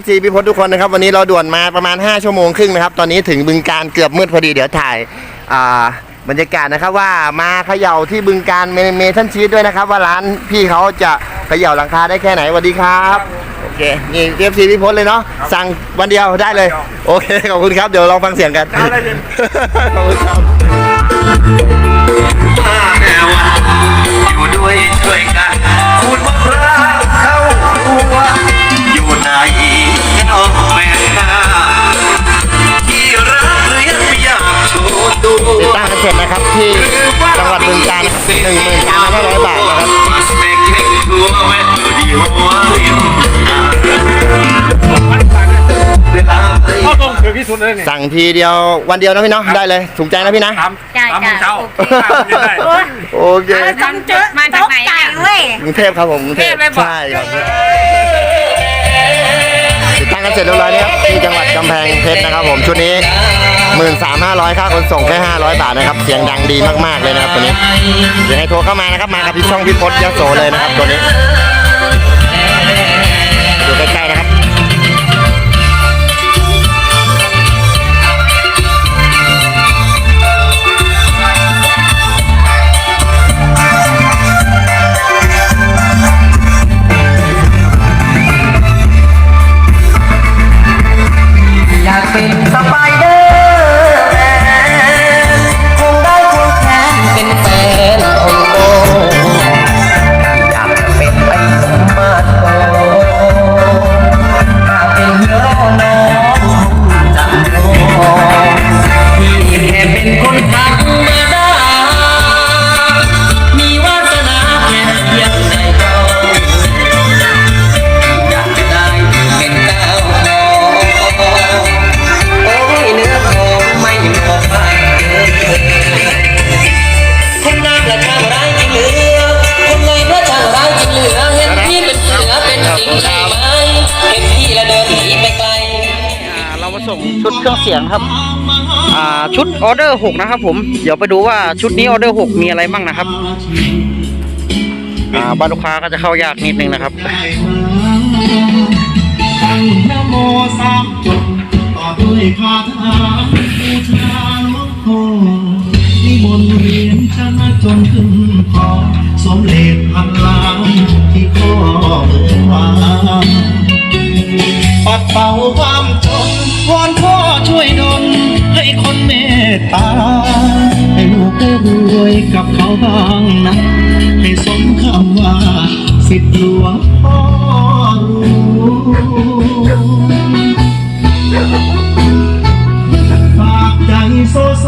FC พี่พศทุกคนนะครับ วันนี้เราด่วนมาประมาณ 5 ชั่วโมงครึ่งนะครับ ตอนนี้ถึงบึงการเกือบมืดพอดีเดี๋ยวถ่ายอ่าบรรยากาศนะครับว่ามาเขย่าที่บึงการเมเมทันชีสด้วยนะครับ ว่าร้านพี่เขาจะเขย่าหลังคาได้แค่ไหนสวัสดีครับโอเคนี่ FC พี่พศเลยเนาะสั่งวันเดียวได้เลย โอเคขอบคุณครับเดี๋ยวลองฟังเสียงกัน ขอบคุณครับ ติดตั้งกันเสร็จนะครับที่จังหวัดบึงการหนึ่งหมื่นเก้าพันห้าร้อยบาทนะครับสเปกเข่งทัวแม่ดีหัวเรียนเวลาไปเข้าตรงคือที่สุดเลยเนี่ยสั่งทีเดียววันเดียวนะพี่เนาะได้เลยถูกใจนะพี่นะ ตามจ้าตามจ้าเช้าโอเคตามเย็นได้ โอ้ยโอเคต้องเจอมาจากไหนเนี่ยเว้ย กรุงเทพครับผมกรุงเทพใช่ครับติดตั้งกันเสร็จเรียบร้อยเนี่ยครับที่จังหวัดกำแพงเพชรนะครับผมชุดนี้ หมื่นสามห้าร้อยค่าขนส่งแค่ห้าร้อยบาทนะครับ เสียงดังดีมากๆเลยนะครับตัวนี้เดี๋ยวให้โทรเข้ามานะครับ มากับพี่ช่องพี่พศยโสเลยนะครับตัวนี้ ส่งชุดเครื่องเสียงครับ อ่าชุดออเดอร์หกนะครับผม เดี๋ยวไปดูว่าชุดนี้ออเดอร์หกมีอะไรบ้างนะครับ อ่าบ้านลูกค้าก็จะเข้ายากนิดนึงนะครับโมสามจบต่อด้วยคาถาบูชาหลวงพ่อนิมนต์เรียนชนะจนขึ้นคอสมเด็จพันล้านที่ข้อมือวางปัดเป่า ตตา ให้ลูกได้รวยกับเขาบ้างนะ ให้สมคำว่า สิทธิหลวงพ่อฝากใจโซโซ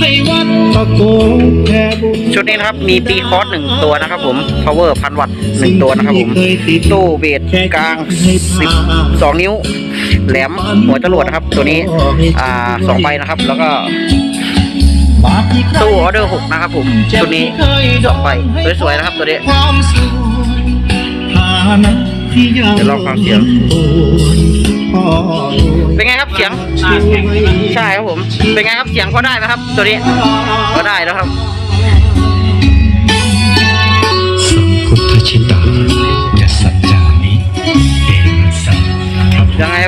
ให้วัดตะโกแค่บุญ ชุดนี้นะครับมีตีคอร์สหนึ่งตัวนะครับผม power พันวัตต์หนึ่งตัวนะครับผม ตู้เบสกลางสิบสองนิ้ว แหลมหัวจรวดนะครับ ตัวนี้อ่าสองใบนะครับ แล้วก็ตู้ออเดอร์หกนะครับผมชุดนี้สองใบสวยๆนะครับตัวนี้ความสุขฐานะที่ยังเดี๋ยวลองฟังเสียง เป็นไงครับเสียง ใช่ครับผม เป็นไงครับเสียงพอได้ไหมครับ ตัวนี้พอได้แล้วครับ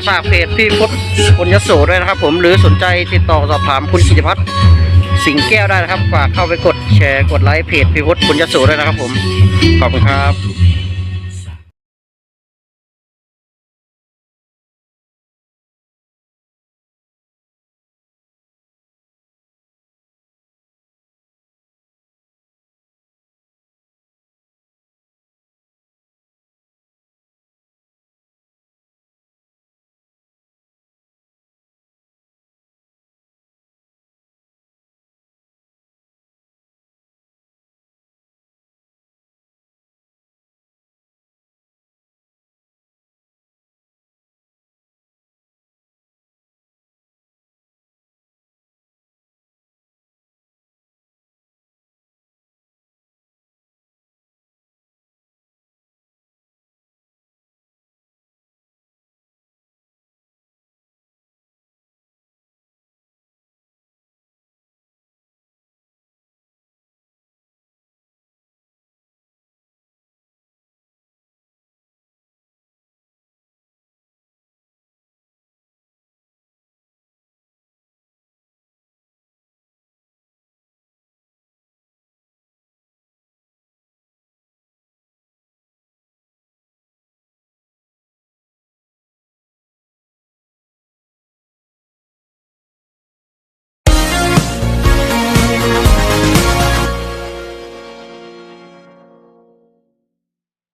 ฝากเพจพี่พศปุญยโสด้วยนะครับ ผมหรือสนใจติดต่อสอบถามคุณกิติพัฒน์สิงแก้วได้นะครับฝากเข้าไปกดแชร์กดไลค์เพจพี่พศปุญยโสด้วยนะครับ ผมขอบคุณครับ